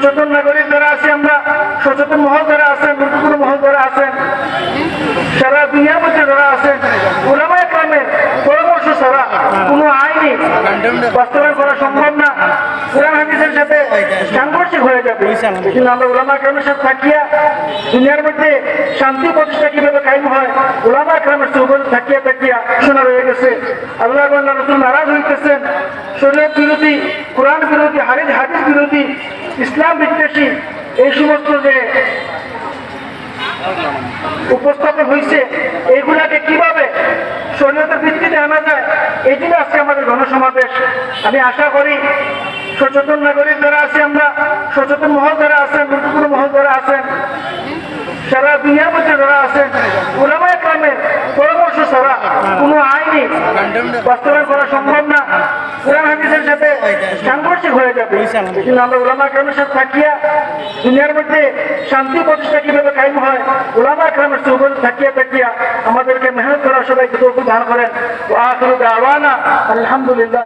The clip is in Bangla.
সচেতন নাগরিক যারা আছে, আমরা সচেতন মহল যারা আছেন গুরুত্বপূর্ণ মহল যারা আছেন সারা দুনিয়ার মধ্যে যারা আছেন ওলামায় কামের পরামর্শ ছাড়া কোনো আইনি বাস্তবায়ন করা সম্ভব না। কোরআন হাদিসের সাথে সাংঘর্ষিক হয়ে যাবে। কিন্তু আমরা ওলামা কামের সাথে থাকিয়া দুনিয়ার মধ্যে শান্তি প্রতিষ্ঠা কীভাবে কায়েম হয় ওলামা কামের চৌবতে থাকিয়া থাকিয়া শোনা রয়ে গেছে। আল্লাহ আল্লাহ রসুল নারাজ হইতেছেন। শরীয়ত বিরোধী, কোরআন বিরোধী, হারিজ হাদিস বিরোধী ইসলাম বিদ্বেষী এই সমস্ত যে উপস্থাপন হয়েছে এইগুলাকে কীভাবে শরীয়তের ভিত্তিতে আনা যায়, এই জন্য আজকে আমাদের গণসমাবেশ। আমি আশা করি সচেতন নাগরিক যারা আছে আমরা, সচেতন মহল যারা আছেন, গুরুত্বপূর্ণ মহল যারা আছেন, সারা দুনিয়ার মধ্যে যারা আছেন ওলামায় কামের পরামর্শ ছাড়া কোনো আইনি বাস্তবায়ন করা সম্ভব না। কোরআন হাদিসের সাথে সাংঘর্ষিক হয়ে যাবে। কিন্তু আমরা ওলামা সাথে থাকিয়া দুনিয়ার মধ্যে শান্তি প্রতিষ্ঠা কীভাবে কায়েম হয় ওলামা থাকিয়া থাকিয়া আমাদেরকে মেহনত করা সবাই দান করেন। আলহামদুলিল্লাহ।